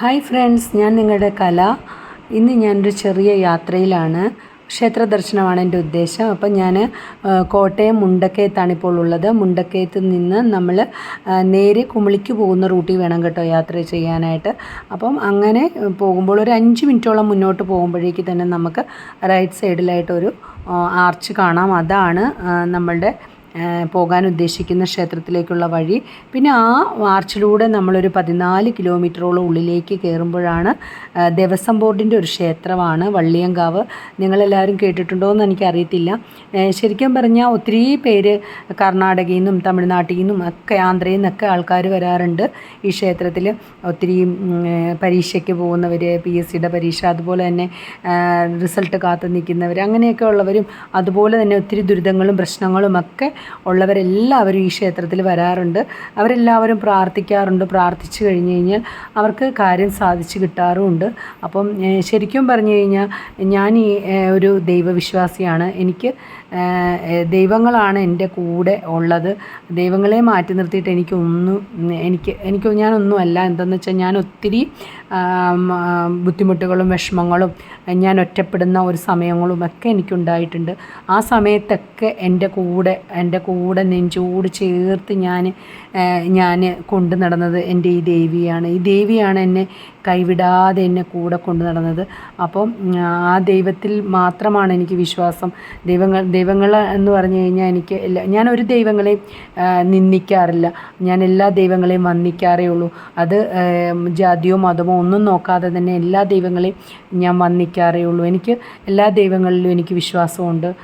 Hi friends ഞാൻ നിങ്ങളുടെ കല. ഇന്ന് ഞാനൊരു ചെറിയ യാത്രയിലാണ്. ക്ഷേത്ര ദർശനമാണ് എന്റെ ഉദ്ദേശം. അപ്പം ഞാൻ കോട്ടയം മുണ്ടക്കയത്താണ് ഇപ്പോൾ ഉള്ളത്. മുണ്ടക്കയത്ത് നിന്ന് നമ്മൾ നേരെ കുമിളിക്ക് പോകുന്ന റൂട്ടിൽ വേണം കേട്ടോ യാത്ര ചെയ്യാനായിട്ട്. അപ്പം അങ്ങനെ പോകുമ്പോൾ ഒരു അഞ്ച് മിനിറ്റോളം മുന്നോട്ട് പോകുമ്പോഴേക്ക് തന്നെ നമുക്ക് റൈറ്റ് സൈഡിലായിട്ടൊരു ആർച്ച് കാണാം. അതാണ് നമ്മളുടെ പോകാൻ ഉദ്ദേശിക്കുന്ന ക്ഷേത്രത്തിലേക്കുള്ള വഴി. പിന്നെ ആ ആർച്ചിലൂടെ നമ്മളൊരു പതിനാല് കിലോമീറ്ററോളം ഉള്ളിലേക്ക് കയറുമ്പോഴാണ് ദേവസ്വം ബോർഡിന്റെ ഒരു ക്ഷേത്രമാണ് വള്ളിയങ്കാവ്. നിങ്ങളെല്ലാവരും കേട്ടിട്ടുണ്ടോ എന്ന് എനിക്കറിയത്തില്ല ശരിക്കും പറഞ്ഞാൽ ഒത്തിരി പേര് കർണാടകയിൽ നിന്നും തമിഴ്നാട്ടിൽ നിന്നും ഒക്കെ ആന്ധ്രയിൽ നിന്നൊക്കെ ആൾക്കാർ വരാറുണ്ട് ഈ ക്ഷേത്രത്തിൽ ഒത്തിരി പരീക്ഷയ്ക്ക് പോകുന്നവർ പി എസ് സിയുടെ പരീക്ഷ അതുപോലെ തന്നെ റിസൾട്ട് കാത്തു നിൽക്കുന്നവർ അങ്ങനെയൊക്കെ ഉള്ളവരും അതുപോലെ തന്നെ ഒത്തിരി ദുരിതങ്ങളും പ്രശ്നങ്ങളും ഒക്കെ ഉള്ളവരെല്ലാവരും ഈ ക്ഷേത്രത്തിൽ വരാറുണ്ട്. അവരെല്ലാവരും പ്രാർത്ഥിക്കാറുണ്ട്. പ്രാർത്ഥിച്ചു കഴിഞ്ഞ് കഴിഞ്ഞാൽ അവർക്ക് കാര്യം സാധിച്ചു കിട്ടാറുമുണ്ട്. അപ്പം ശരിക്കും പറഞ്ഞു കഴിഞ്ഞാൽ ഞാൻ ഈ ഒരു ദൈവവിശ്വാസിയാണ്. എനിക്ക് ദൈവങ്ങളാണ് എന്റെ കൂടെ ഉള്ളത്. ദൈവങ്ങളെ മാറ്റി നിർത്തിയിട്ട് എനിക്കൊന്നും എനിക്ക് എനിക്ക് ഞാനൊന്നുമല്ല. എന്തെന്ന് വെച്ചാൽ ഞാൻ ഒത്തിരി ബുദ്ധിമുട്ടുകളും വിഷമങ്ങളും ഞാൻ ഒറ്റപ്പെടുന്ന ഒരു സമയങ്ങളുമൊക്കെ എനിക്കുണ്ടായിട്ടുണ്ട്. ആ സമയത്തൊക്കെ എന്റെ കൂടെ എന്റെ കൂടെ നെഞ്ചോട് ചേർത്ത് ഞാൻ ഞാൻ കൊണ്ടു നടന്നത് എന്റെ ഈ ദേവിയാണ്. ഈ ദേവിയാണ് എന്നെ കൈവിടാതെ എന്നെ കൂടെ കൊണ്ടു നടന്നത്. അപ്പം ആ ദൈവത്തിൽ മാത്രമാണ് എനിക്ക് വിശ്വാസം. ദൈവങ്ങൾ ദൈവങ്ങൾ എന്ന് പറഞ്ഞു കഴിഞ്ഞാൽ എനിക്ക് എല്ലാ ഞാൻ ഒരു ദൈവങ്ങളെയും നിന്ദിക്കാറില്ല. ഞാൻ എല്ലാ ദൈവങ്ങളെയും വന്ദിക്കാറേ ഉള്ളൂ. അത് ജാതിയോ മതമോ ഒന്നും നോക്കാതെ തന്നെ എല്ലാ ദൈവങ്ങളെയും ഞാൻ വന്ദിക്കാറേ ഉള്ളൂ എനിക്ക് എല്ലാ ദൈവങ്ങളിലും എനിക്ക് വിശ്വാസമുണ്ട്.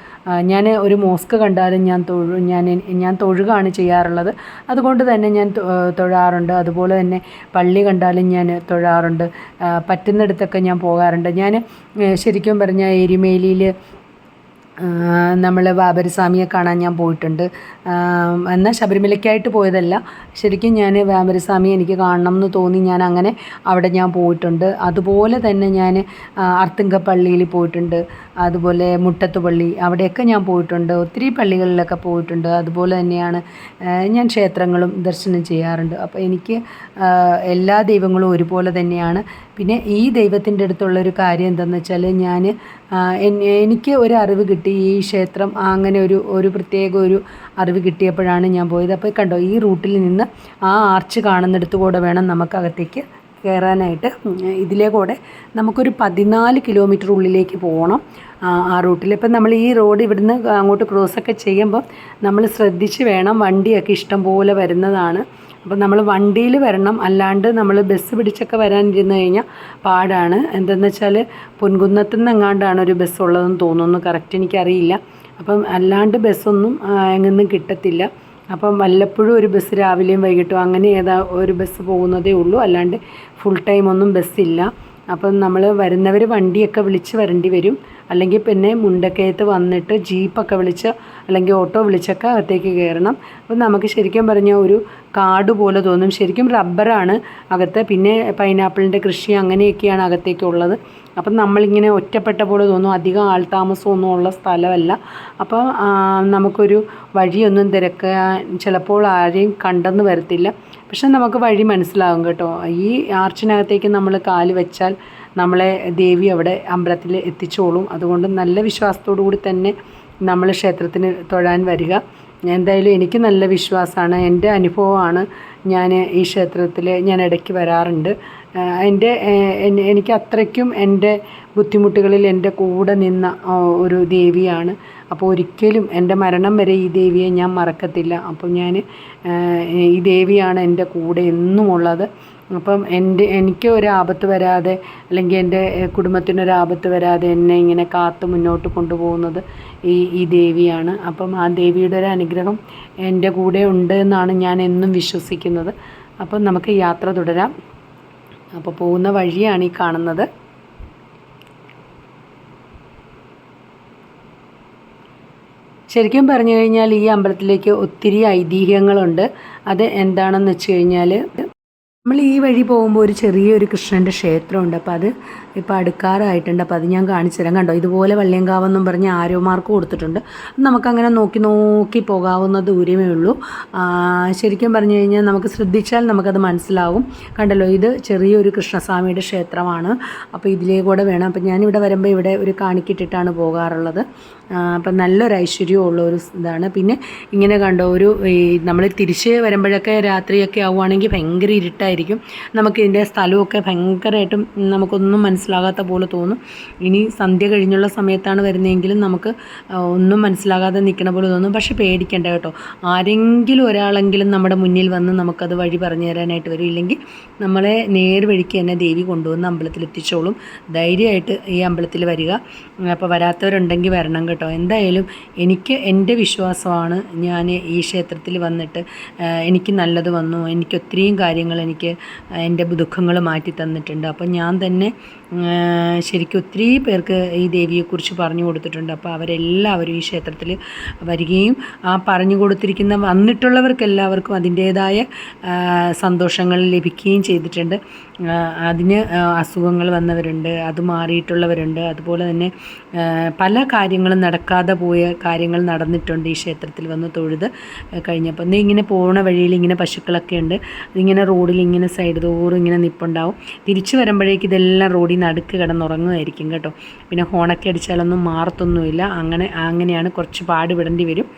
ഞാൻ ഒരു മോസ്ക് കണ്ടാലും ഞാൻ തൊഴു ഞാൻ ഞാൻ തൊഴുകയാണ് ചെയ്യാറുള്ളത്. അതുകൊണ്ട് തന്നെ ഞാൻ തൊഴാറുണ്ട്. അതുപോലെ തന്നെ പള്ളി കണ്ടാലും ഞാൻ തൊഴാറുണ്ട്. പറ്റുന്നിടത്തൊക്കെ ഞാൻ പോകാറുണ്ട്. ഞാൻ ശരിക്കും പറഞ്ഞാൽ എരുമേലിയിൽ നമ്മൾ ബാബരസ്വാമിയെ കാണാൻ ഞാൻ പോയിട്ടുണ്ട്. എന്നാൽ ശബരിമലയ്ക്കായിട്ട് പോയതല്ല. ശരിക്കും ഞാൻ ബാബരസ്വാമി എനിക്ക് കാണണം എന്ന് തോന്നി ഞാൻ അങ്ങനെ അവിടെ ഞാൻ പോയിട്ടുണ്ട്. അതുപോലെ തന്നെ ഞാൻ അർത്തുങ്കപ്പള്ളിയിൽ പോയിട്ടുണ്ട്. അതുപോലെ മുട്ടത്തുപള്ളി അവിടെയൊക്കെ ഞാൻ പോയിട്ടുണ്ട്. ഒത്തിരി പള്ളികളിലൊക്കെ പോയിട്ടുണ്ട്. അതുപോലെ തന്നെയാണ് ഞാൻ ക്ഷേത്രങ്ങളും ദർശനം ചെയ്യാറുണ്ട്. അപ്പോൾ എനിക്ക് എല്ലാ ദൈവങ്ങളും ഒരുപോലെ തന്നെയാണ്. പിന്നെ ഈ ദൈവത്തിന്റെ അടുത്തുള്ളൊരു കാര്യം എന്താണെന്ന് വെച്ചാൽ ഞാൻ എനിക്ക് ഒരു അറിവ് കിട്ടി. ഈ ക്ഷേത്രം അങ്ങനെ ഒരു ഒരു പ്രത്യേക ഒരു അറിവ് കിട്ടിയപ്പോഴാണ് ഞാൻ പോയത്. അപ്പോൾ കണ്ടോ ഈ റൂട്ടിൽ നിന്ന് ആ ആർച്ച് കാണുന്നിടത്ത് കൂടെ വേണം നമുക്ക് അകത്തേക്ക് കയറാനായിട്ട് ഇതിലെ കൂടെ നമുക്കൊരു പതിനാല് കിലോമീറ്റർ ഉള്ളിലേക്ക് പോകണം ആ റൂട്ടിൽ. ഇപ്പം നമ്മൾ ഈ റോഡ് ഇവിടുന്ന് അങ്ങോട്ട് ക്രോസൊക്കെ ചെയ്യുമ്പോൾ നമ്മൾ ശ്രദ്ധിച്ച് വേണം വണ്ടിയൊക്കെ ഇഷ്ടം പോലെ വരുന്നതാണ്. അപ്പം നമ്മൾ വണ്ടിയിൽ വരണം അല്ലാണ്ട് നമ്മൾ ബസ് പിടിച്ചൊക്കെ വരാനിരുന്ന് കഴിഞ്ഞാൽ പാടാണ്. എന്തെന്ന് വെച്ചാൽ പൊൻകുന്നത്തു നിന്ന് എങ്ങാണ്ടാണ് ഒരു ബസ് ഉള്ളതെന്ന് തോന്നുന്നു. കറക്റ്റ് എനിക്കറിയില്ല. അപ്പം അല്ലാണ്ട് ബസ്സൊന്നും എങ്ങൊന്നും കിട്ടത്തില്ല. അപ്പം വല്ലപ്പോഴും ഒരു ബസ് രാവിലെയും വൈകിട്ടും അങ്ങനെ ഏതാ ഒരു ബസ് പോകുന്നതേ ഉള്ളൂ. അല്ലാണ്ട് ഫുൾ ടൈം ഒന്നും ബസ്സില്ല അപ്പം നമ്മൾ വരുന്നവർ വണ്ടിയൊക്കെ വിളിച്ച് വരേണ്ടി വരും. അല്ലെങ്കിൽ പിന്നെ മുണ്ടക്കയത്ത് വന്നിട്ട് ജീപ്പൊക്കെ വിളിച്ച് അല്ലെങ്കിൽ ഓട്ടോ വിളിച്ചൊക്കെ അകത്തേക്ക് കയറണം. അപ്പം നമുക്ക് ശരിക്കും പറഞ്ഞാൽ ഒരു കാട് പോലെ തോന്നും. ശരിക്കും റബ്ബറാണ് അകത്ത്. പിന്നെ പൈനാപ്പിളിന്റെ കൃഷി അങ്ങനെയൊക്കെയാണ് അകത്തേക്കുള്ളത് അപ്പം നമ്മളിങ്ങനെ ഒറ്റപ്പെട്ട പോലെ തോന്നും. അധികം ആൾതാമസമൊന്നും ഉള്ള സ്ഥലമല്ല. അപ്പം നമുക്കൊരു വഴിയൊന്നും തിരക്കാൻ ചിലപ്പോൾ ആരെയും കണ്ടെന്ന് വരത്തില്ല. പക്ഷെ നമുക്ക് വഴി മനസ്സിലാകും കേട്ടോ. ഈ ആർച്ചിനകത്തേക്ക് നമ്മൾ കാൽ വെച്ചാൽ നമ്മളെ ദേവി അവിടെ അമ്പലത്തിൽ എത്തിച്ചോളും. അതുകൊണ്ട് നല്ല വിശ്വാസത്തോടു കൂടി തന്നെ നമ്മൾ ക്ഷേത്രത്തിന് തൊഴാൻ വരിക. എന്തായാലും എനിക്ക് നല്ല വിശ്വാസമാണ്. എന്റെ അനുഭവമാണ് ഞാൻ ഈ ക്ഷേത്രത്തിൽ ഞാൻ ഇടയ്ക്ക് വരാറുണ്ട്. എന്റെ എനിക്ക് അത്രയ്ക്കും എന്റെ ബുദ്ധിമുട്ടുകളിൽ എന്റെ കൂടെ നിന്ന ഒരു ദേവിയാണ്. അപ്പോൾ ഒരിക്കലും എന്റെ മരണം വരെ ഈ ദേവിയെ ഞാൻ മറക്കത്തില്ല. അപ്പോൾ ഞാൻ ഈ ദേവിയാണ് എന്റെ കൂടെ എന്നും ഉള്ളത്. അപ്പം എന്റെ എനിക്ക് ഒരു ആപത്ത് വരാതെ അല്ലെങ്കിൽ എന്റെ കുടുംബത്തിനൊരു ആപത്ത് വരാതെ എന്നെ ഇങ്ങനെ കാത്ത് മുന്നോട്ട് കൊണ്ടുപോകുന്നത് ഈ ഈ ദേവിയാണ്. അപ്പം ആ ദേവിയുടെ ഒരു അനുഗ്രഹം എന്റെ കൂടെ ഉണ്ട് എന്നാണ് ഞാൻ എന്നും വിശ്വസിക്കുന്നത്. അപ്പം നമുക്ക് യാത്ര തുടരാം. അപ്പോൾ പോകുന്ന വഴിയാണ് ഈ കാണുന്നത്. ശരിക്കും പറഞ്ഞു കഴിഞ്ഞാൽ ഈ അമ്പലത്തിലേക്ക് ഒത്തിരി ഐതിഹ്യങ്ങളുണ്ട്. അത് എന്താണെന്ന് വെച്ച് കഴിഞ്ഞാൽ നമ്മൾ ഈ വഴി പോകുമ്പോൾ ഒരു ചെറിയൊരു കൃഷ്ണന്റെ ക്ഷേത്രമുണ്ട്. അപ്പോൾ അത് ഇപ്പോൾ അടുക്കാറായിട്ടുണ്ട്. അപ്പോൾ അത് ഞാൻ കാണിച്ചു തരാം. കണ്ടോ? ഇതുപോലെ വള്ളിയങ്കാവെന്നും പറഞ്ഞ് ആരോ മാർക്ക് കൊടുത്തിട്ടുണ്ട്. നമുക്കങ്ങനെ നോക്കി നോക്കി പോകാവുന്ന ദൂരമേ ഉള്ളൂ. ശരിക്കും പറഞ്ഞു കഴിഞ്ഞാൽ നമുക്ക് ശ്രദ്ധിച്ചാൽ നമുക്കത് മനസ്സിലാവും. കണ്ടല്ലോ ഇത് ചെറിയൊരു കൃഷ്ണസ്വാമിയുടെ ക്ഷേത്രമാണ്. അപ്പോൾ ഇതിലേ കൂടെ വേണം. അപ്പോൾ ഞാനിവിടെ വരുമ്പോൾ ഇവിടെ ഒരു കാണിക്കിട്ടിട്ടാണ് പോകാറുള്ളത്. അപ്പം നല്ലൊരു ഐശ്വര്യമുള്ള ഒരു ഇതാണ്. പിന്നെ ഇങ്ങനെ കണ്ടോ ഒരു ഈ നമ്മൾ തിരിച്ച് വരുമ്പോഴൊക്കെ രാത്രിയൊക്കെ ആവുകയാണെങ്കിൽ ഭയങ്കര ഇരുട്ടായിരിക്കും. നമുക്ക് ഇതിന്റെ സ്ഥലമൊക്കെ ഭയങ്കരമായിട്ടും നമുക്കൊന്നും മനസ്സിലാകാത്ത പോലെ തോന്നും. ഇനി സന്ധ്യ കഴിഞ്ഞുള്ള സമയത്താണ് വരുന്നതെങ്കിലും നമുക്ക് ഒന്നും മനസ്സിലാകാതെ നിൽക്കണ പോലെ തോന്നും. പക്ഷേ പേടിക്കേണ്ട കേട്ടോ. ആരെങ്കിലും ഒരാളെങ്കിലും നമ്മുടെ മുന്നിൽ വന്ന് നമുക്കത് വഴി പറഞ്ഞു തരാനായിട്ട് വരും. ഇല്ലെങ്കിൽ നമ്മളെ നേർവഴിക്ക് തന്നെ ദേവി കൊണ്ടുവന്ന് അമ്പലത്തിൽ എത്തിച്ചോളും ധൈര്യമായിട്ട് ഈ അമ്പലത്തിൽ വരിക. അപ്പോൾ വരാത്തവരുണ്ടെങ്കിൽ വരണം കേട്ടോ. എന്തായാലും എനിക്ക് എന്റെ വിശ്വാസമാണ് ഞാൻ ഈ ക്ഷേത്രത്തിൽ വന്നിട്ട് എനിക്ക് നല്ലത് വന്നു. എനിക്ക് ഒത്തിരിയും കാര്യങ്ങൾ എനിക്ക് എന്റെ ദുഃഖങ്ങൾ മാറ്റി തന്നിട്ടുണ്ട്. അപ്പം ഞാൻ തന്നെ ശരിക്കും ഒത്തിരി പേർക്ക് ഈ ദേവിയെക്കുറിച്ച് പറഞ്ഞു കൊടുത്തിട്ടുണ്ട്. അപ്പോൾ അവരെല്ലാവരും ഈ ക്ഷേത്രത്തിൽ വരികയും ആ പറഞ്ഞു കൊടുത്തിരിക്കുന്ന വന്നിട്ടുള്ളവർക്ക് എല്ലാവർക്കും അതിന്റേതായ സന്തോഷങ്ങൾ ലഭിക്കുകയും ചെയ്തിട്ടുണ്ട്. അതിന് അസുഖങ്ങൾ വന്നവരുണ്ട് അത് മാറിയിട്ടുള്ളവരുണ്ട്. അതുപോലെ തന്നെ പല കാര്യങ്ങളും നടക്കാതെ പോയ കാര്യങ്ങൾ നടന്നിട്ടുണ്ട് ഈ ക്ഷേത്രത്തിൽ വന്ന് തൊഴുത് കഴിഞ്ഞപ്പോൾ നീ ഇങ്ങനെ പോണ വഴിയിൽ ഇങ്ങനെ പശുക്കളൊക്കെ ഉണ്ട്. ഇങ്ങനെ റോഡിൽ ഇങ്ങനെ സൈഡ് തോറും ഇങ്ങനെ നിപ്പുണ്ടാവും. തിരിച്ചു വരുമ്പോഴേക്ക് ഇതെല്ലാം റോഡിൽ നടുക്ക് കിടന്നുറങ്ങുമായിരിക്കും കേട്ടോ. പിന്നെ ഹോണൊക്കെ അടിച്ചാലൊന്നും മാറത്തൊന്നുമില്ല. അങ്ങനെ അങ്ങനെയാണ് കുറച്ച് പാടുപെടേണ്ടി വരും.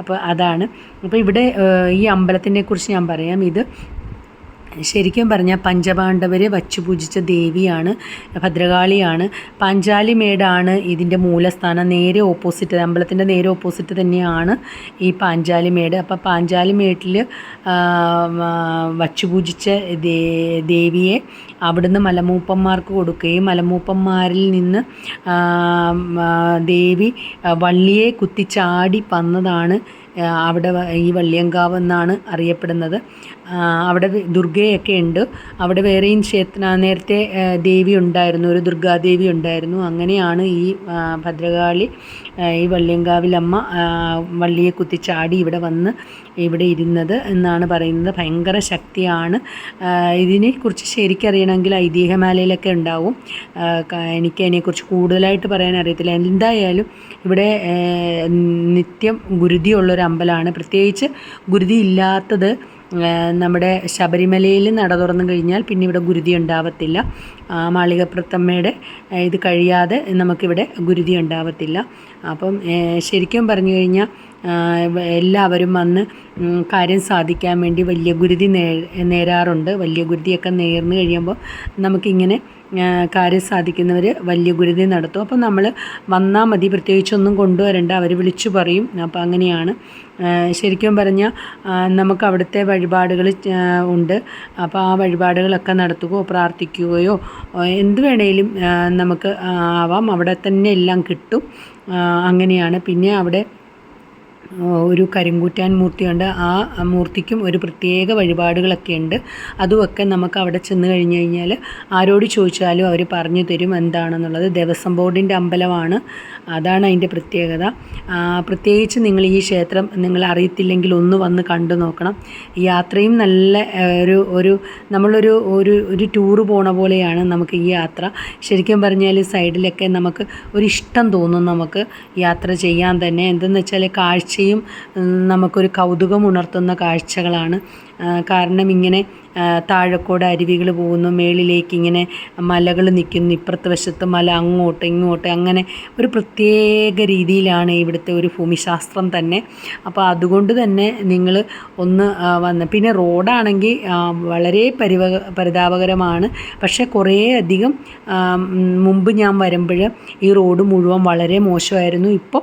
അപ്പോൾ അതാണ്. അപ്പോൾ ഇവിടെ ഈ അമ്പലത്തിനെ കുറിച്ച് ഞാൻ പറയാം. ഇത് ശരിക്കും പറഞ്ഞാൽ പഞ്ചപാണ്ഡവരെ വച്ചു പൂജിച്ച ദേവിയാണ് ഭദ്രകാളിയാണ്. പാഞ്ചാലിമേടാണ് ഇതിന്റെ മൂലസ്ഥാനം. നേരെ ഓപ്പോസിറ്റ് അമ്പലത്തിന്റെ നേരെ ഓപ്പോസിറ്റ് തന്നെയാണ് ഈ പാഞ്ചാലി പാഞ്ചാലിമേട് അപ്പോൾ പാഞ്ചാലിമേട്ടിൽ വച്ചു പൂജിച്ച ദേവിയെ അവിടുന്ന് മലമൂപ്പന്മാർക്ക് കൊടുക്കുകയും മലമൂപ്പന്മാരിൽ നിന്ന് ദേവി വള്ളിയെ കുത്തിച്ചാടി വന്നതാണ് അവിടെ ഈ വള്ളിയങ്കാവ് എന്നാണ് അറിയപ്പെടുന്നത്. അവിടെ ദുർഗയൊക്കെ ഉണ്ട്. അവിടെ വേറെയും ക്ഷേത്ര നേരത്തെ ദേവി ഉണ്ടായിരുന്നു. ഒരു ദുർഗാദേവി ഉണ്ടായിരുന്നു. അങ്ങനെയാണ് ഈ ഭദ്രകാളി ഈ വള്ളിയങ്കാവിലമ്മ വള്ളിയെ കുത്തിച്ചാടി ഇവിടെ വന്ന് ഇവിടെ ഇരുന്നത് എന്നാണ് പറയുന്നത്. ഭയങ്കര ശക്തിയാണ്. ഇതിനെക്കുറിച്ച് ശരിക്കറിയണമെങ്കിൽ ഐതിഹ്യമാലയിലൊക്കെ ഉണ്ടാവും. എനിക്ക് അതിനെക്കുറിച്ച് കൂടുതലായിട്ട് പറയാൻ അറിയത്തില്ല. എന്തായാലും ഇവിടെ നിത്യം ഗുരുതിയുള്ളൊരു അമ്പലമാണ്. പ്രത്യേകിച്ച് ഗുരുതി ഇല്ലാത്തത് നമ്മുടെ ശബരിമലയിൽ നട തുറന്നു കഴിഞ്ഞാൽ പിന്നെ ഇവിടെ ഗുരുതി ഉണ്ടാവത്തില്ല. ആ, മാളികപ്പുറത്തമ്മയുടെ ഇത് കഴിയാതെ നമുക്കിവിടെ ഗുരുതി ഉണ്ടാവത്തില്ല. അപ്പം ശരിക്കും പറഞ്ഞു കഴിഞ്ഞാൽ എല്ലാവരും വന്ന് കാര്യം സാധിക്കാൻ വേണ്ടി വലിയ ഗുരുതി നേ നേരാറുണ്ട്. വലിയ ഗുരുതിയൊക്കെ നേർന്നു കഴിയുമ്പോൾ നമുക്കിങ്ങനെ കാര്യം സാധിക്കുന്നവർ വലിയ ഗുരുതി നടത്തും. അപ്പോൾ നമ്മൾ വന്നാൽ മതി പ്രത്യേകിച്ചൊന്നും കൊണ്ടുവരണ്ട അവർ വിളിച്ചു പറയും. അപ്പോൾ അങ്ങനെയാണ്. ശരിക്കും പറഞ്ഞാൽ നമുക്ക് അവിടുത്തെ വഴിപാടുകൾ ഉണ്ട്. അപ്പോൾ ആ വഴിപാടുകളൊക്കെ നടത്തുകയോ പ്രാർത്ഥിക്കുകയോ എന്ത് വേണേലും നമുക്ക് ആവാം. അവിടെ തന്നെ എല്ലാം കിട്ടും. അങ്ങനെയാണ്. പിന്നെ അവിടെ ഒരു കരിങ്കൂറ്റാൻ മൂർത്തിയുണ്ട് ആ മൂർത്തിക്കും ഒരു പ്രത്യേക വഴിപാടുകളൊക്കെ ഉണ്ട്. അതുമൊക്കെ നമുക്ക് അവിടെ ചെന്ന് കഴിഞ്ഞ് കഴിഞ്ഞാൽ ആരോട് ചോദിച്ചാലും അവർ പറഞ്ഞു തരും എന്താണെന്നുള്ളത്. ദേവസ്വം ബോർഡിന്റെ അമ്പലമാണ്. അതാണ് അതിന്റെ പ്രത്യേകത. പ്രത്യേകിച്ച് നിങ്ങൾ ഈ ക്ഷേത്രം നിങ്ങൾ അറിയത്തില്ലെങ്കിൽ ഒന്ന് വന്ന് കണ്ടു നോക്കണം. യാത്രയും നല്ല ഒരു ഒരു നമ്മളൊരു ഒരു ഒരു ടൂറ് പോണ പോലെയാണ് നമുക്ക് ഈ യാത്ര. ശരിക്കും പറഞ്ഞാൽ സൈഡിലൊക്കെ നമുക്ക് ഒരു ഇഷ്ടം തോന്നും നമുക്ക് യാത്ര ചെയ്യാൻ തന്നെ. എന്തെന്ന് വെച്ചാൽ കാഴ്ചയും ഉം, നമുക്കൊരു കൗതുകം ഉണർത്തുന്ന കാഴ്ചകളാണ് കാരണം ഇങ്ങനെ താഴെക്കൂടെ അരുവികൾ പോകുന്നു മേളിലേക്ക് ഇങ്ങനെ മലകൾ നിൽക്കുന്നു ഇപ്പുറത്തെ വശത്ത് മല അങ്ങോട്ട് ഇങ്ങോട്ട് അങ്ങനെ ഒരു പ്രത്യേക രീതിയിലാണ് ഇവിടുത്തെ ഒരു ഭൂമിശാസ്ത്രം തന്നെ. അപ്പോൾ അതുകൊണ്ട് തന്നെ നിങ്ങൾ ഒന്ന് വന്ന്. പിന്നെ റോഡാണെങ്കിൽ വളരെ പരിവ പരിതാപകരമാണ്. പക്ഷേ കുറേ അധികം മുമ്പ് ഞാൻ വരുമ്പോൾ ഈ റോഡ് മുഴുവൻ വളരെ മോശമായിരുന്നു. ഇപ്പോൾ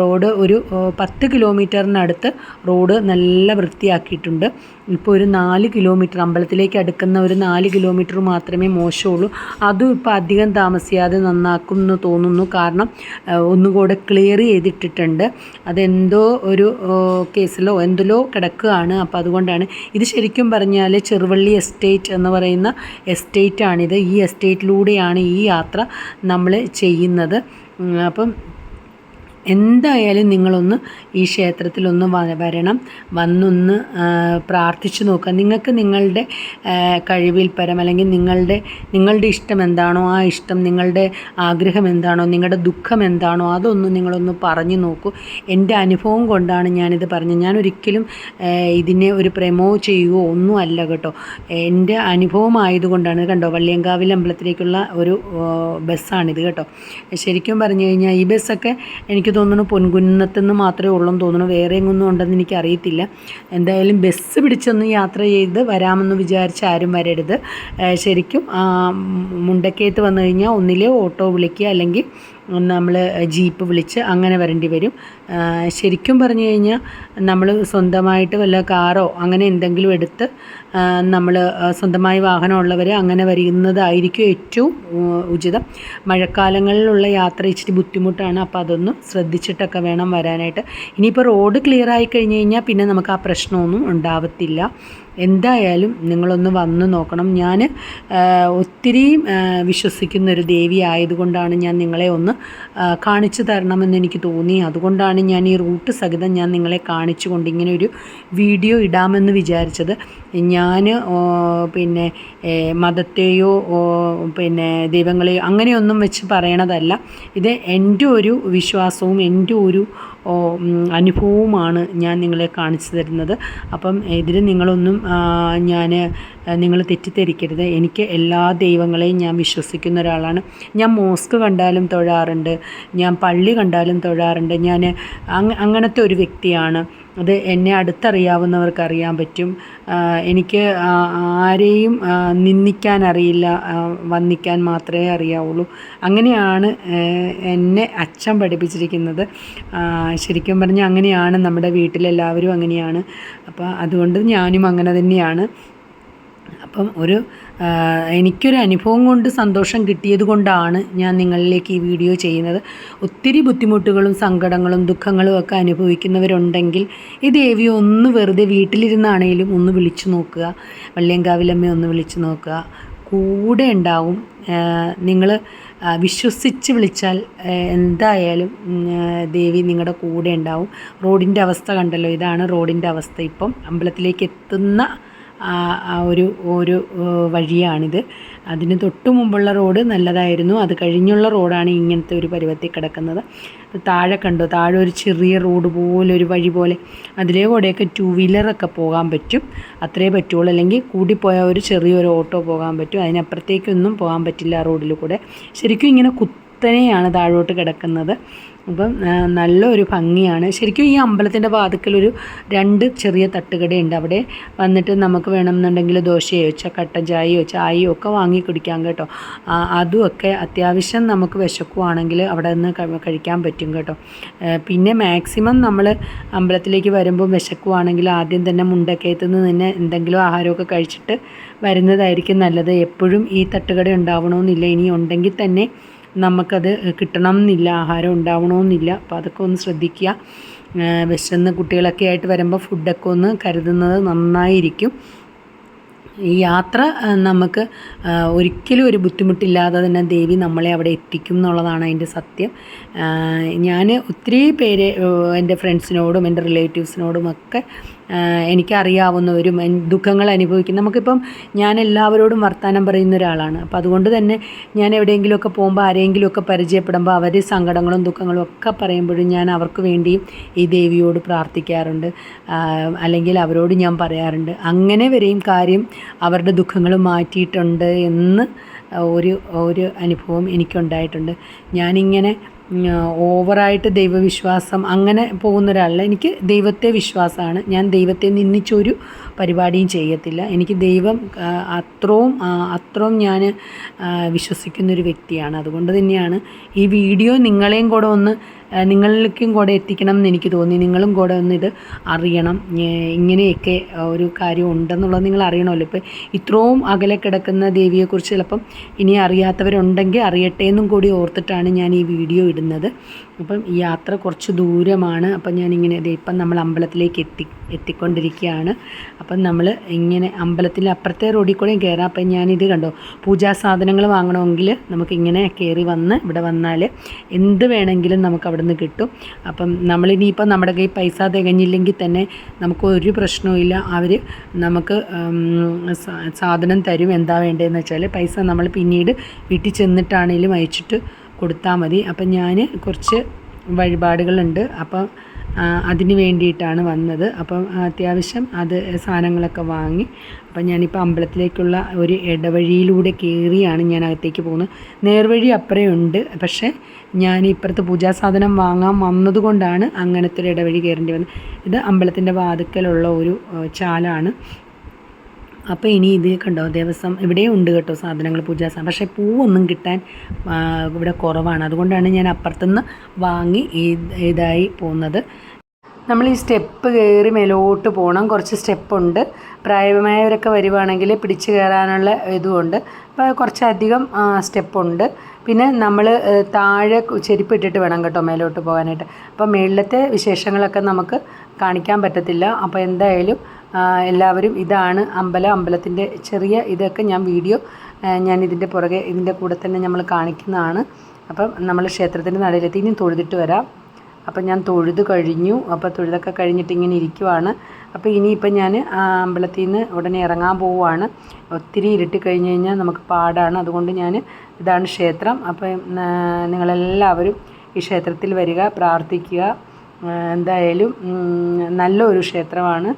റോഡ് ഒരു പത്ത് കിലോമീറ്ററിനടുത്ത് റോഡ് നല്ല വൃത്തിയാക്കിയിട്ടുണ്ട്. ഇപ്പോൾ ഒരു നാല് കിലോമീറ്റർ അമ്പലത്തിലേക്ക് അടുക്കുന്ന ഒരു നാല് കിലോമീറ്റർ മാത്രമേ മോശമുള്ളൂ. അതും ഇപ്പോൾ അധികം താമസിയാതെ നന്നാക്കും എന്ന് തോന്നുന്നു. കാരണം ഒന്നുകൂടെ ക്ലിയർ ചെയ്തിട്ടിട്ടുണ്ട്. അതെന്തോ ഒരു കേസിലോ എന്തിലോ കിടക്കുകയാണ്. അപ്പോൾ അതുകൊണ്ടാണ് ഇത് ശരിക്കും പറഞ്ഞാൽ ചെറുവള്ളി എസ്റ്റേറ്റ് എന്ന് പറയുന്ന എസ്റ്റേറ്റാണിത്. ഈ എസ്റ്റേറ്റിലൂടെയാണ് ഈ യാത്ര നമ്മൾ ചെയ്യുന്നത്. അപ്പം എന്തായാലും നിങ്ങളൊന്ന് ഈ ക്ഷേത്രത്തിലൊന്ന് വരണം. വന്നൊന്ന് പ്രാർത്ഥിച്ചു നോക്കുക. നിങ്ങൾക്ക് നിങ്ങളുടെ കഴിവിൽ പരം അല്ലെങ്കിൽ നിങ്ങളുടെ നിങ്ങളുടെ ഇഷ്ടം എന്താണോ ആ ഇഷ്ടം നിങ്ങളുടെ ആഗ്രഹം എന്താണോ നിങ്ങളുടെ ദുഃഖം എന്താണോ അതൊന്ന് നിങ്ങളൊന്ന് പറഞ്ഞു നോക്കൂ. എന്റെ അനുഭവം കൊണ്ടാണ് ഞാനിത് പറഞ്ഞത്. ഞാൻ ഒരിക്കലും ഇതിനെ ഒരു പ്രമോ ചെയ്യുകയോ ഒന്നും അല്ല കേട്ടോ. എന്റെ അനുഭവം ആയതുകൊണ്ടാണ് കണ്ടോ വള്ളിയങ്കാവിൽ അമ്പലത്തിലേക്കുള്ള ഒരു ബസ്സാണിത് കേട്ടോ. ശരിക്കും പറഞ്ഞു കഴിഞ്ഞാൽ ഈ ബസ്സൊക്കെ എനിക്ക് തോന്നുന്നു പൊൻകുന്നത്തെന്ന് മാത്രമേ ഉള്ളൂ തോന്നുന്നു. വേറെ എങ്ങൊന്നും ഉണ്ടെന്ന് എനിക്ക് അറിയത്തില്ല എന്തായാലും ബസ് പിടിച്ചൊന്ന് യാത്ര ചെയ്ത് വരാമെന്ന് വിചാരിച്ച് ആരും വരരുത്. ശരിക്കും മുണ്ടക്കേത്ത് വന്നു കഴിഞ്ഞാൽ ഒന്നിലെ ഓട്ടോ വിളിക്കുക അല്ലെങ്കിൽ നമ്മൾ ജീപ്പ് വിളിച്ച് അങ്ങനെ വരേണ്ടി വരും. ശരിക്കും പറഞ്ഞു കഴിഞ്ഞാൽ നമ്മൾ സ്വന്തമായിട്ട് വല്ല കാറോ അങ്ങനെ എന്തെങ്കിലും എടുത്ത് നമ്മൾ സ്വന്തമായി വാഹനമുള്ളവർ അങ്ങനെ വരുന്നതായിരിക്കും ഏറ്റവും ഉചിതം. മഴക്കാലങ്ങളിലുള്ള യാത്ര ഇച്ചിരി ബുദ്ധിമുട്ടാണ്. അപ്പോൾ അതൊന്ന് ശ്രദ്ധിച്ചിട്ടൊക്കെ വേണം വരാനായിട്ട്. ഇനിയിപ്പോൾ റോഡ് ക്ലിയർ ആയി കഴിഞ്ഞ് കഴിഞ്ഞാൽ പിന്നെ നമുക്ക് ആ പ്രശ്നമൊന്നും ഉണ്ടാവത്തില്ല. എന്തായാലും നിങ്ങളൊന്ന് വന്ന് നോക്കണം. ഞാൻ ഒത്തിരി വിശ്വസിക്കുന്ന ഒരു ദേവി ആയതുകൊണ്ടാണ് ഞാൻ നിങ്ങളെ ഒന്ന് കാണിച്ചു തരണമെന്ന് എനിക്ക് തോന്നി. അതുകൊണ്ടാണ് ഞാൻ ഈ റൂട്ട് സഹിതം ഞാൻ നിങ്ങളെ കാണിച്ചുകൊണ്ട് ഇങ്ങനെ ഒരു വീഡിയോ ഇടാമെന്ന് വിചാരിച്ചത്. ഞാൻ പിന്നെ മതത്തെയോ പിന്നെ ദൈവങ്ങളെയോ അങ്ങനെയൊന്നും വെച്ച് പറയണതല്ല. ഇത് എന്റെ ഒരു വിശ്വാസവും എന്റെ ഒരു അനുഭവവുമാണ് ഞാൻ നിങ്ങളെ കാണിച്ചു തരുന്നത്. അപ്പം ഇതിൽ നിങ്ങളൊന്നും ഞാൻ നിങ്ങൾ തെറ്റിദ്ധരിക്കരുത്. എനിക്ക് എല്ലാ ദൈവങ്ങളെയും ഞാൻ വിശ്വസിക്കുന്ന ഒരാളാണ്. ഞാൻ മോസ്ക് കണ്ടാലും തൊഴാറുണ്ട്. ഞാൻ പള്ളി കണ്ടാലും തൊഴാറുണ്ട്. ഞാൻ അങ്ങ അങ്ങനത്തെ ഒരു വ്യക്തിയാണ്. അത് എന്നെ അടുത്തറിയാവുന്നവർക്ക് അറിയാൻ പറ്റും എനിക്ക് ആരെയും നിന്ദിക്കാൻ അറിയില്ല വന്നിക്കാൻ മാത്രമേ അറിയാവുള്ളൂ. അങ്ങനെയാണ് എന്നെ അച്ഛൻ പഠിപ്പിച്ചിരിക്കുന്നത്. ശരിക്കും പറഞ്ഞാൽ അങ്ങനെയാണ് നമ്മുടെ വീട്ടിലെല്ലാവരും അങ്ങനെയാണ്. അപ്പോൾ അതുകൊണ്ട് ഞാനും അങ്ങനെ തന്നെയാണ്. അപ്പം ഒരു എനിക്കൊരു അനുഭവം കൊണ്ട് സന്തോഷം കിട്ടിയത് കൊണ്ടാണ് ഞാൻ നിങ്ങളിലേക്ക് ഈ വീഡിയോ ചെയ്യുന്നത്. ഒത്തിരി ബുദ്ധിമുട്ടുകളും സങ്കടങ്ങളും ദുഃഖങ്ങളും ഒക്കെ അനുഭവിക്കുന്നവരുണ്ടെങ്കിൽ ഈ ദേവിയെ ഒന്ന് വെറുതെ വീട്ടിലിരുന്നാണേലും ഒന്ന് വിളിച്ചു നോക്കുക. വള്ളിയങ്കാവിലമ്മയെ ഒന്ന് വിളിച്ചു നോക്കുക. കൂടെ ഉണ്ടാവും. നിങ്ങൾ വിശ്വസിച്ച് വിളിച്ചാൽ എന്തായാലും ദേവി നിങ്ങളുടെ കൂടെ ഉണ്ടാവും. റോഡിന്റെ അവസ്ഥ കണ്ടല്ലോ. ഇതാണ് റോഡിന്റെ അവസ്ഥ. ഇപ്പം അമ്പലത്തിലേക്ക് എത്തുന്ന ആ ഒരു ഒരു വഴിയാണിത്. അതിന് തൊട്ട് മുമ്പുള്ള റോഡ് നല്ലതായിരുന്നു. അത് കഴിഞ്ഞുള്ള റോഡാണ് ഇങ്ങനത്തെ ഒരു പരുവത്തിൽ കിടക്കുന്നത്. താഴെ കണ്ടോ? താഴെ ഒരു ചെറിയ റോഡ് പോലെ ഒരു വഴി പോലെ. അതിലേ കൂടെയൊക്കെ ടു വീലറൊക്കെ പോകാൻ പറ്റും. അത്രേ പറ്റുള്ളൂ. അല്ലെങ്കിൽ കൂടിപ്പോയാൽ ഒരു ചെറിയൊരു ഓട്ടോ പോകാൻ പറ്റും. അതിനപ്പുറത്തേക്കൊന്നും പോകാൻ പറ്റില്ല ആ റോഡിൽ കൂടെ ശരിക്കും ഇങ്ങനെ കുത്തനെയാണ് താഴോട്ട് കിടക്കുന്നത്. അപ്പം നല്ലൊരു ഭംഗിയാണ്. ശരിക്കും ഈ അമ്പലത്തിന്റെ വാതിക്കലൊരു രണ്ട് ചെറിയ തട്ടുകടയുണ്ട് അവിടെ. വന്നിട്ട് നമുക്ക് വേണമെന്നുണ്ടെങ്കിൽ ദോശയോ കട്ടൻ ചായയോ ചായയോ ഒക്കെ വാങ്ങി കുടിക്കാം കേട്ടോ. അതുമൊക്കെ അത്യാവശ്യം നമുക്ക് വിശക്കുവാണെങ്കിൽ അവിടെ നിന്ന് കഴിക്കാൻ പറ്റും കേട്ടോ. പിന്നെ മാക്സിമം നമ്മൾ അമ്പലത്തിലേക്ക് വരുമ്പോൾ വിശക്കുവാണെങ്കിൽ ആദ്യം തന്നെ മുണ്ടക്കയത്ത് നിന്ന് തന്നെ എന്തെങ്കിലും ആഹാരമൊക്കെ കഴിച്ചിട്ട് വരുന്നതായിരിക്കും നല്ലത്. എപ്പോഴും ഈ തട്ടുകട ഉണ്ടാവണമെന്നില്ല. ഇനി ഉണ്ടെങ്കിൽ തന്നെ നമുക്കത് കിട്ടണം എന്നില്ല ആഹാരം ഉണ്ടാവണമെന്നില്ല. അപ്പോൾ അതൊക്കെ ഒന്ന് ശ്രദ്ധിക്കുക. വിശന്ന് കുട്ടികളൊക്കെ ആയിട്ട് വരുമ്പോൾ ഫുഡൊക്കെ ഒന്ന് കരുതുന്നത് നന്നായിരിക്കും. ഈ യാത്ര നമുക്ക് ഒരിക്കലും ഒരു ബുദ്ധിമുട്ടില്ലാതെ തന്നെ ദേവി നമ്മളെ അവിടെ എത്തിക്കും എന്നുള്ളതാണ് അതിന്റെ സത്യം. ഞാൻ ഒത്തിരി പേര് എന്റെ ഫ്രണ്ട്സിനോടും എന്റെ റിലേറ്റീവ്സിനോടും ഒക്കെ എനിക്കറിയാവുന്നവരും ദുഃഖങ്ങൾ അനുഭവിക്കുന്ന നമുക്കിപ്പം ഞാൻ എല്ലാവരോടും വർത്തമാനം പറയുന്ന ഒരാളാണ്. അപ്പോൾ അതുകൊണ്ട് തന്നെ ഞാൻ എവിടെയെങ്കിലുമൊക്കെ പോകുമ്പോൾ ആരെങ്കിലുമൊക്കെ പരിചയപ്പെടുമ്പോൾ അവർ സങ്കടങ്ങളും ദുഃഖങ്ങളും ഒക്കെ പറയുമ്പോഴും ഞാൻ അവർക്ക് വേണ്ടിയും ഈ ദേവിയോട് പ്രാർത്ഥിക്കാറുണ്ട്. അല്ലെങ്കിൽ അവരോട് ഞാൻ പറയാറുണ്ട്. അങ്ങനെ വരെയും കാര്യം അവരുടെ ദുഃഖങ്ങൾ മാറ്റിയിട്ടുണ്ട് എന്ന് ഒരു ഒരു അനുഭവം എനിക്കുണ്ടായിട്ടുണ്ട്. ഞാനിങ്ങനെ ഓവറായിട്ട് ദൈവവിശ്വാസം അങ്ങനെ പോകുന്ന ഒരാളല്ല. എനിക്ക് ദൈവത്തെ വിശ്വാസമാണ്. ഞാൻ ദൈവത്തെ നിന്ദിച്ചൊരു പരിപാടിയും ചെയ്യത്തില്ല. എനിക്ക് ദൈവം അത്രയും അത്രയും ഞാൻ വിശ്വസിക്കുന്നൊരു വ്യക്തിയാണ്. അതുകൊണ്ട് തന്നെയാണ് ഈ വീഡിയോ നിങ്ങളെയും കൂടെ ഒന്ന് നിങ്ങളിലേക്കും കൂടെ എത്തിക്കണം എന്ന് എനിക്ക് തോന്നി. നിങ്ങളും കൂടെ ഒന്ന് ഇത് അറിയണം. ഇങ്ങനെയൊക്കെ ഒരു കാര്യം ഉണ്ടെന്നുള്ളത് നിങ്ങൾ അറിയണമല്ലോ. ഇപ്പോൾ ഇത്രയും അകലെ കിടക്കുന്ന ദേവിയെക്കുറിച്ച് ചിലപ്പം ഇനി അറിയാത്തവരുണ്ടെങ്കിൽ അറിയട്ടെ എന്നും കൂടി ഓർത്തിട്ടാണ് ഞാൻ ഈ വീഡിയോ ഇടുന്നത്. അപ്പം ഈ യാത്ര കുറച്ച് ദൂരമാണ്. അപ്പം ഞാനിങ്ങനെ ദേ ഇപ്പം നമ്മൾ അമ്പലത്തിലേക്ക് എത്തി എത്തിക്കൊണ്ടിരിക്കുകയാണ്. അപ്പം നമ്മൾ ഇങ്ങനെ അമ്പലത്തിൽ അപ്പുറത്തെ റോഡിൽ കൂടെയും കയറാം. അപ്പം ഞാനിത് കണ്ടോ പൂജാ സാധനങ്ങൾ വാങ്ങണമെങ്കിൽ നമുക്ക് ഇങ്ങനെ കയറി വന്ന് ഇവിടെ വന്നാൽ എന്ത് വേണമെങ്കിലും നമുക്ക് അവിടെ നിന്ന് കിട്ടും. അപ്പം നമ്മളിനിയിപ്പം നമ്മുടെ കയ്യിൽ പൈസ തികഞ്ഞില്ലെങ്കിൽ തന്നെ നമുക്ക് ഒരു പ്രശ്നവുമില്ല അവർ നമുക്ക് സാധനം തരും. എന്താ വേണ്ടതെന്ന് വെച്ചാൽ പൈസ നമ്മൾ പിന്നീട് വീട്ടിൽ ചെന്നിട്ടാണേലും അയച്ചിട്ട് കൊടുത്താൽ മതി. അപ്പം ഞാൻ കുറച്ച് വഴിപാടുകളുണ്ട്. അപ്പം അതിന് വേണ്ടിയിട്ടാണ് വന്നത്. അപ്പം അത്യാവശ്യം അത് സാധനങ്ങളൊക്കെ വാങ്ങി. അപ്പം ഞാനിപ്പോൾ അമ്പലത്തിലേക്കുള്ള ഒരു ഇടവഴിയിലൂടെ കയറിയാണ് ഞാൻ അകത്തേക്ക് പോകുന്നത്. നേർവഴി അപ്പുറേ ഉണ്ട് പക്ഷേ ഞാൻ ഇപ്പുറത്ത് പൂജാ സാധനം വാങ്ങാൻ വന്നതുകൊണ്ടാണ് അങ്ങനത്തെ ഒരു ഇടവഴി കയറേണ്ടി വന്നത്. ഇത് അമ്പലത്തിന്റെ വാതുക്കലുള്ള ഒരു ചാലാണ്. അപ്പോൾ ഇനി ഇത് കണ്ടോ ദിവസം ഇവിടെയും ഉണ്ട് കേട്ടോ സാധനങ്ങൾ പൂജാ സാധനം പക്ഷേ പൂവൊന്നും കിട്ടാൻ ഇവിടെ കുറവാണ്. അതുകൊണ്ടാണ് ഞാൻ അപ്പുറത്തുനിന്ന് വാങ്ങി ഇതായി പോകുന്നത്. നമ്മൾ ഈ സ്റ്റെപ്പ് കയറി മേലോട്ട് പോകണം. കുറച്ച് സ്റ്റെപ്പുണ്ട്. പ്രായമായവരൊക്കെ വരുവാണെങ്കിൽ പിടിച്ച് കയറാനുള്ള ഇതുമുണ്ട്. അപ്പോൾ കുറച്ചധികം സ്റ്റെപ്പുണ്ട്. പിന്നെ നമ്മൾ താഴെ ചെരുപ്പ് ഇട്ടിട്ട് വേണം കേട്ടോ മേലോട്ട് പോകാനായിട്ട്. അപ്പോൾ മേളിലത്തെ വിശേഷങ്ങളൊക്കെ നമുക്ക് കാണിക്കാൻ പറ്റത്തില്ല. അപ്പോൾ എന്തായാലും എല്ലാവരും ഇതാണ് അമ്പലം. അമ്പലത്തിന്റെ ചെറിയ ഇതൊക്കെ ഞാൻ വീഡിയോ ഞാൻ ഇതിന്റെ പുറകെ ഇതിന്റെ കൂടെ തന്നെ നമ്മൾ കാണിക്കുന്നതാണ്. അപ്പം നമ്മൾ ക്ഷേത്രത്തിന്റെ നടയിലെത്തി ഇനി തൊഴുതിട്ട് വരാം. അപ്പം ഞാൻ തൊഴുത് കഴിഞ്ഞു. അപ്പോൾ തൊഴുതൊക്കെ കഴിഞ്ഞിട്ട് ഇങ്ങനെ ഇരിക്കുവാണ്. അപ്പോൾ ഇനിയിപ്പം ഞാൻ ആ അമ്പലത്തിൽ നിന്ന് ഉടനെ ഇറങ്ങാൻ പോവുകയാണ് ഒത്തിരി ഇരുട്ടി കഴിഞ്ഞ് കഴിഞ്ഞാൽ നമുക്ക് പാടാണ്. അതുകൊണ്ട് ഞാൻ ഇതാണ് ക്ഷേത്രം. അപ്പം നിങ്ങളെല്ലാവരും ഈ ക്ഷേത്രത്തിൽ വരിക പ്രാർത്ഥിക്കുക. എന്തായാലും നല്ലൊരു ക്ഷേത്രമാണ്.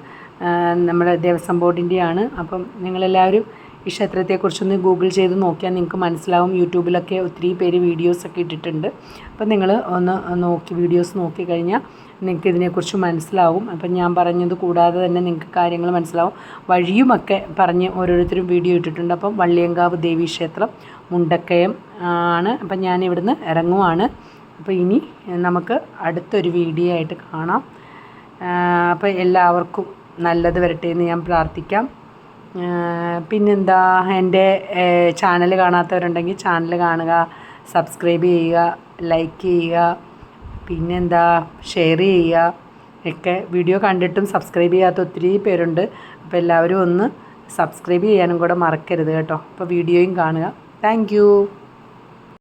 നമ്മുടെ ദേവസ്വം ബോർഡിന്റെയാണ്. അപ്പം നിങ്ങളെല്ലാവരും ഈ ക്ഷേത്രത്തെക്കുറിച്ചൊന്ന് ഗൂഗിൾ ചെയ്ത് നോക്കിയാൽ നിങ്ങൾക്ക് മനസ്സിലാവും. യൂട്യൂബിലൊക്കെ ഒത്തിരി പേര് വീഡിയോസൊക്കെ ഇട്ടിട്ടുണ്ട്. അപ്പം നിങ്ങൾ ഒന്ന് നോക്കി വീഡിയോസ് നോക്കി കഴിഞ്ഞാൽ നിങ്ങൾക്ക് ഇതിനെക്കുറിച്ച് മനസ്സിലാവും. അപ്പം ഞാൻ പറഞ്ഞത് കൂടാതെ തന്നെ നിങ്ങൾക്ക് കാര്യങ്ങൾ മനസ്സിലാവും. വഴിയുമൊക്കെ പറഞ്ഞ് ഓരോരുത്തരും വീഡിയോ ഇട്ടിട്ടുണ്ട്. അപ്പം വള്ളിയങ്കാവ് ദേവീ ക്ഷേത്രം മുണ്ടക്കയം ആണ്. അപ്പം ഞാൻ ഇവിടുന്ന് ഇറങ്ങുവാണ്. അപ്പോൾ ഇനി നമുക്ക് അടുത്തൊരു വീഡിയോ ആയിട്ട് കാണാം. അപ്പോൾ എല്ലാവർക്കും നല്ലത് വരട്ടെ എന്ന് ഞാൻ പ്രാർത്ഥിക്കാം. പിന്നെന്താ എന്റെ ചാനൽ കാണാത്തവരുണ്ടെങ്കിൽ ചാനൽ കാണുക സബ്സ്ക്രൈബ് ചെയ്യുക ലൈക്ക് ചെയ്യുക പിന്നെന്താ ഷെയർ ചെയ്യുക. ഒക്കെ വീഡിയോ കണ്ടിട്ടും സബ്സ്ക്രൈബ് ചെയ്യാത്ത ഒത്തിരി പേരുണ്ട്. അപ്പോൾ എല്ലാവരും ഒന്ന് സബ്സ്ക്രൈബ് ചെയ്യാനും കൂടെ മറക്കരുത് കേട്ടോ. അപ്പോൾ വീഡിയോയും കാണുക. താങ്ക്